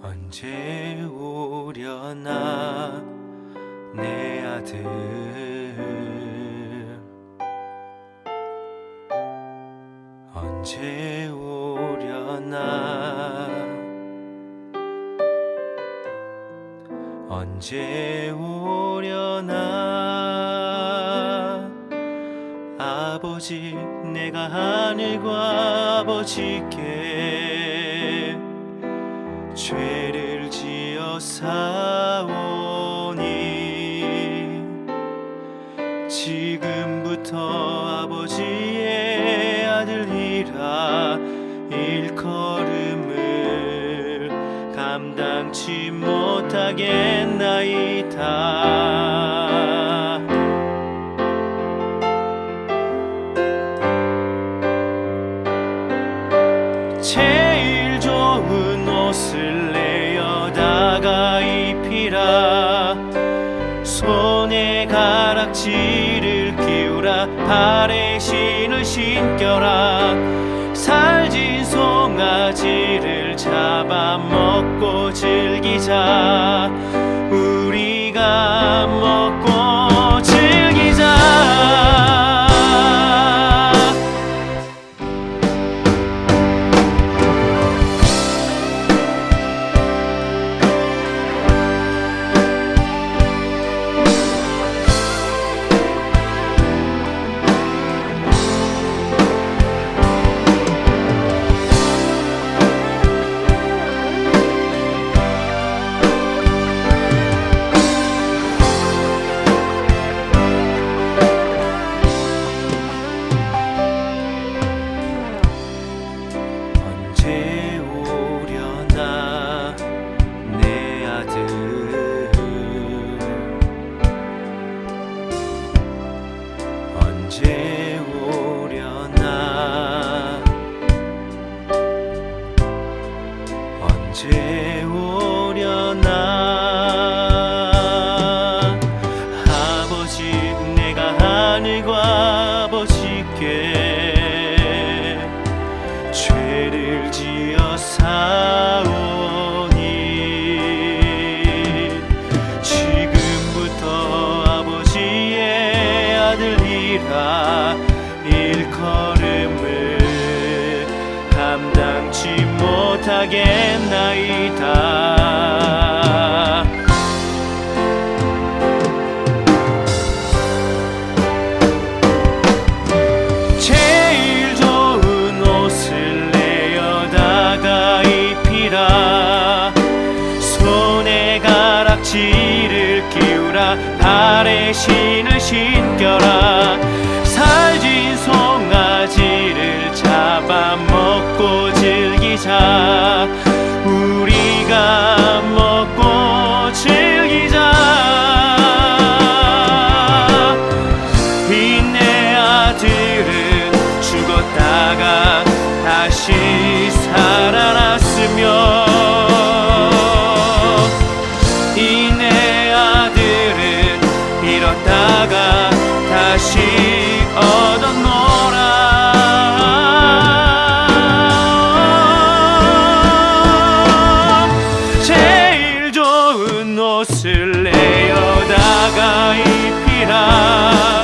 언제 오려나 내 아들. 언제 오려나 언제 오려나 아버지 내가 하늘과 아버지께 죄를 지어 사오니 지금부터 아버지의 아들이라 일컬음을 감당치 못하겠나이다 옷을 내어다가 입히라. 손에 가락지를 끼우라. 발에 신을 신겨라. 살진 송아지를 잡아먹고 즐기자 언제 오려나? 언제 오려나? 아버지 내가 하늘과 아버지께 죄를 지어 사오니 지금부터 아버지의 아들 이라. 일컬음을 감당치 못하겠나이다. 제일 좋은 옷을 내어다가 입히라. 손에 가락지를 끼우라. 발에 신을 신겨라 즐기자. 살아났으며 옷을 내어다가 입히라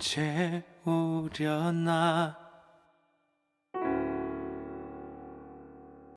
언제 오려나